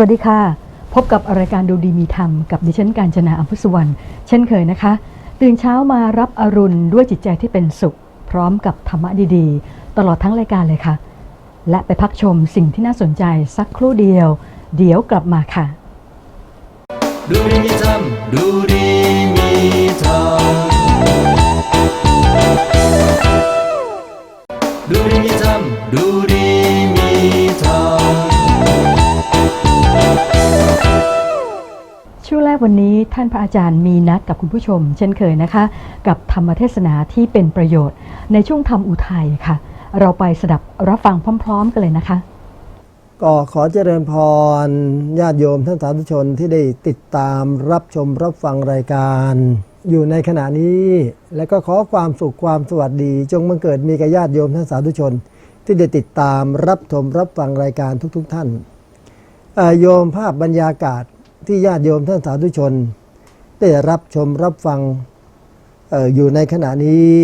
วัสดีค่ะ พบกับรายการดูดีมีธรรมกับดิฉันการจนาอัมพุสวรรณเช่นเคยนะคะ ตื่นเช้ามารับอรุณด้วยจิตใจที่เป็นสุข พร้อมกับธรรมะดีๆ ตลอดทั้งรายการเลยค่ะ และไปพักชมสิ่งที่น่าสนใจสักครู่เดียว เดี๋ยวกลับมาค่ะ ดูดีมีธรรมดูดีมีธรรมดูดีมีธรรมดู วันนี้ท่านพระอาจารย์มีนัดกับคุณผู้ชม เช่นเคยนะคะ กับธรรมเทศนาที่เป็นประโยชน์ ในช่วงธรรมอุทัยค่ะ เราไปสดับรับฟังพร้อม ๆ กันเลยนะคะ ก็ขอเจริญพรญาติโยมท่านสาธุชนที่ได้ติดตามรับชมรับฟังรายการ อยู่ในขณะนี้ และก็ขอความสุขความสวัสดี จงบังเกิดมีกับญาติโยมท่านสาธุชน ที่ได้ติดตามรับชมรับฟังรายการทุก ๆทท่านโยมภาพบรรยากาศ ที่ญาติโยมท่านสาธุชน ได้รับชมรับฟังอออยู่ในขณะนี้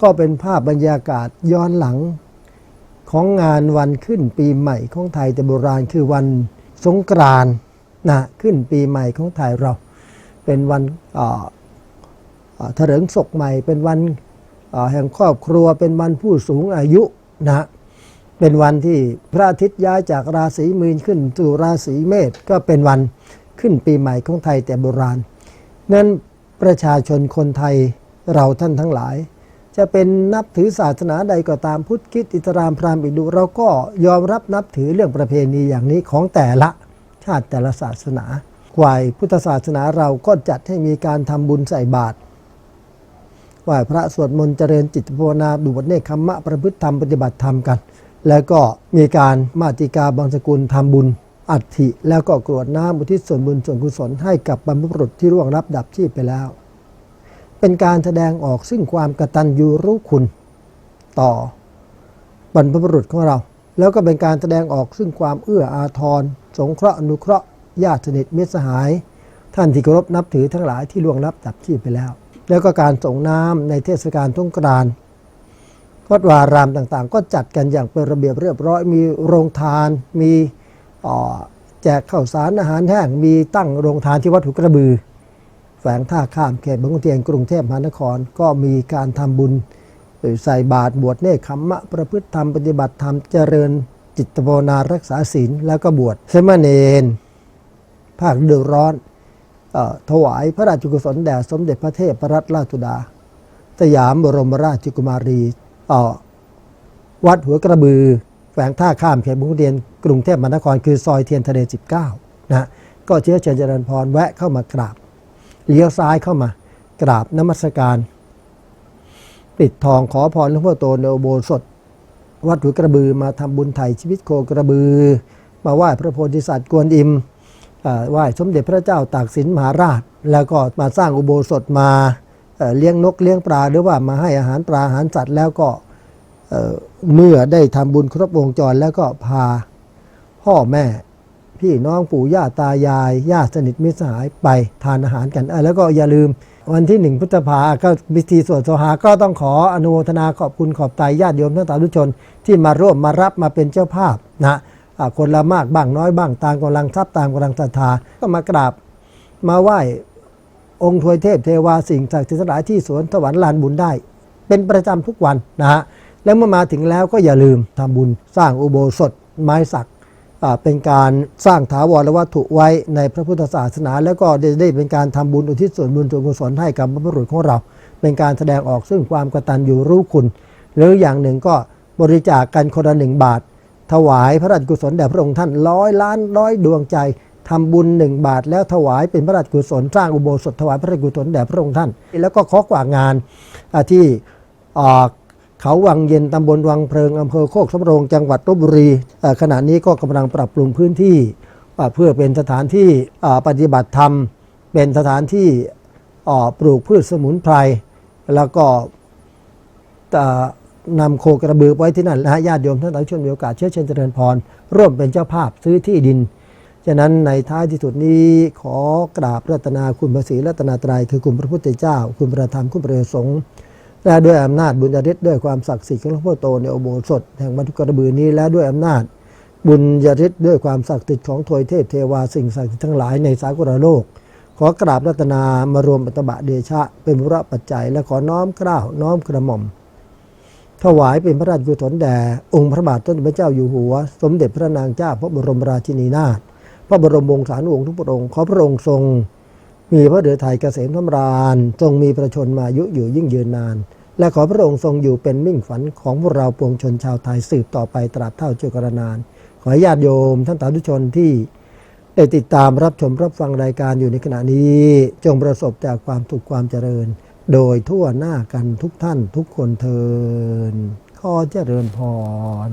ก็เป็นภาพบรรยากาศย้อนหลัง ของงานวันขึ้นปีใหม่ของไทยแต่โบราณคือวันสงกรานต์นะขึ้นปีใหม่ของไทยเรา เป็นวันเถลิงศกใหม่ เป็นวันแห่งครอบครัวเป็นวันผู้สูงอายุนะ เป็นวันที่พระอาทิตย์ย้ายจากราศีมีนขึ้นสู่ราศีเมษก็เป็นวันขึ้นปีใหม่ของไทยแต่โบราณ นั้นประชาชนคนไทยเราท่านทั้งหลาย จะเป็นนับถือศาสนาใดก็ตามพุทธคิดอิสลามพราหมณ์อิดูเราก็ยอมรับนับถือเรื่องประเพณีอย่างนี้ของแต่ละชาติแต่ละศาสนาควายพุทธศาสนาเราก็จัดให้มีการทำบุญใส่บาตรไหว้พระสวดมนต์เจริญจิตภาวนาดูบทเนคขมมะประพฤติธรรมปฏิบัติธรรมกัน แล้วก็มีการมาติกาบางสกุลทำบุญอัฐิแล้วก็กรวดน้ำอุทิศส่วนบุญส่วนกุศลให้กับบรรพบุรุษที่ร่วงรับดับชีพไปแล้ว เป็นการแสดงออกซึ่งความกตัญญูรู้คุณ ต่อบรรพบุรุษของเรา แล้วก็เป็นการแสดงออกซึ่งความเอื้ออาทร สงเคราะห์อนุเคราะห์ญาติสนิทมิตรสหาย ท่านที่เคารพนับถือทั้งหลายที่ล่วงลับดับชีพไปแล้ว แล้วก็การส่งน้ำในเทศกาลสงกรานต์ วัดวารามต่างๆ ก็จัดกันอย่างเป็นระเบียบเรียบร้อย มีโรงทาน มีแจกข้าวสารอาหารแห้ง มีตั้งโรงทานที่วัดหุกระบือ แฝงท่าข้ามเขตบางขุนเทียนกรุงเทพมหานคร ก็มีการทำบุญใส่บาตรบวชเนคขมมะ ประพฤติธรรมปฏิบัติธรรมเจริญจิตภาวนารักษาศีลแล้วก็บวชเสมาเนนภาคฤดูร้อนออถวายพระราชกุศลแด่สมเด็จพระเทพรัตนราชสุดา สยามบรมราชกุมารี วัดหัวกระบือแฝงท่าข้ามเขตบางขุนเทียนกรุงเทพมหานครคือซอยเทียนทะเล 19นะฮะก็เชื้อเชิญเจริญพรแวะเข้ามากราบเลี้ยวซ้ายเข้ามากราบนมัสการปิดทองขอพรหลวงพ่อโตในอุโบสถวัดหัวกระบือมาทำบุญไถ่ชีวิตโคกระบือ มาไหว้พระโพธิสัตว์กวนอิมไหว้สมเด็จพระเจ้าตากสินมหาราช แล้วก็มาสร้างอุโบสถมา เลี้ยงนกเลี้ยงปลาหรือว่ามาให้อาหารปลาอาหารสัตว์แล้วก็เมื่อได้ทำบุญครบวงจรแล้วก็พาพ่อแม่ พี่น้องปู่ย่าตายายญาติสนิทมิตรสหายไปทานอาหารกัน แล้วก็อย่าลืมวันที่หนึ่งพฤษภาก็พิธีสวดโสหาก็ต้องขออนุโมทนาขอบคุณขอบใจญาติโยมทั้งสาธุชน ที่มาร่วมมารับมาเป็นเจ้าภาพนะคนละมากบ้างน้อยบ้างตามกำลังทรัพย์ตามกำลังศรัทธาก็มากราบมาไหว้ องค์ทวยเทพเทวาสิ่งศักดิ์สิทธิ์ทั้งหลายที่สวนสวรรค์ลานบุญได้ เป็นประจำทุกวันนะฮะแล้วเมื่อมาถึงแล้วก็อย่าลืมทำบุญสร้างอุโบสถไม้สักเป็นการสร้างถาวรวัตถุไว้ในพระพุทธศาสนา แล้วก็ได้ได้เป็นการทำบุญอุทิศส่วนบุญส่วนกุศลให้กับบรรพบุรุษของเรา เป็นการแสดงออกซึ่งความกตัญญูรู้คุณ หรืออย่างหนึ่งก็บริจาคกันคนละหนึ่งบาท ถวายพระราชกุศลแด่พระองค์ท่านร้อยล้านร้อยดวงใจ ทำบุญหนึ่งบาทแล้วถวายเป็นพระราชกุศลสร้างอุโบสถถวายพระราชกุศลแด่พระองค์ท่าน แล้วก็ขอกว่างานที่เขาวังเย็นตำบลวังเพลิงอำเภอโคกสำโรงจังหวัดลบบุรีขณะนี้ก็กำลังปรับปรุงพื้นที่เพื่อเป็นสถานที่ปฏิบัติธรรม เป็นสถานที่ปลูกพืชสมุนไพร แล้วก็นำโคกระบือไว้ที่นั่นนะฮะญาติโยมท่านสาธุชนมีโอกาสเชื้อเชิญเจริญพร ร่วมเป็นเจ้าภาพซื้อที่ดิน ฉะนั้นในท้ายที่สุดนี้ขอกราบรัตนาคุณพระศรีรัตนาตรัยคือคุณพระพุทธเจ้า คุณพระธรรมคุณพระสงฆ์และด้วยอำนาจบุญญาฤทธิ์ด้วยความศักดิ์สิทธิ์ของหลวงพ่อโตในอุโบสถแห่งบรรทุกระบือนี้และด้วยอำนาจบุญญาฤทธิ์ด้วยความศักดิ์สิทธิ์ของทวยเทพเทวาสิ่งศักดิ์สิทธิ์ทั้งหลายในสากลโลก ขอกราบรัตนามารวมปัตบะเดชะ เป็นพระปัจจัย และขอน้อมกล้าวน้อมกระหม่อม ถวายเป็นพระราชกุศลแด่องค์พระบาทสมเด็จพระเจ้าอยู่หัว สมเด็จพระนางเจ้าพระบรมราชินีนาถ พระบรมวงศานุวงศ์ทุกพระองค์ขอพระองค์ทรง มีพระเดือไทยเกษมธรราญทรงมีประชนมายุอยู่ยิ่งยืนนาน และขอพระองค์ทรงอยู่เป็นมิ่งฝันของพวกเราปวงชนชาวไทยสืบต่อไปตราบเท่าเจ้ากรนาน ขอญาติโยมท่านสาธุชนที่ได้ติดตามรับชมรับฟังรายการอยู่ในขณะนี้ จงประสบจากความสุขความเจริญ โดยทั่วหน้ากันทุกท่านทุกคนเทินขอเจริญพร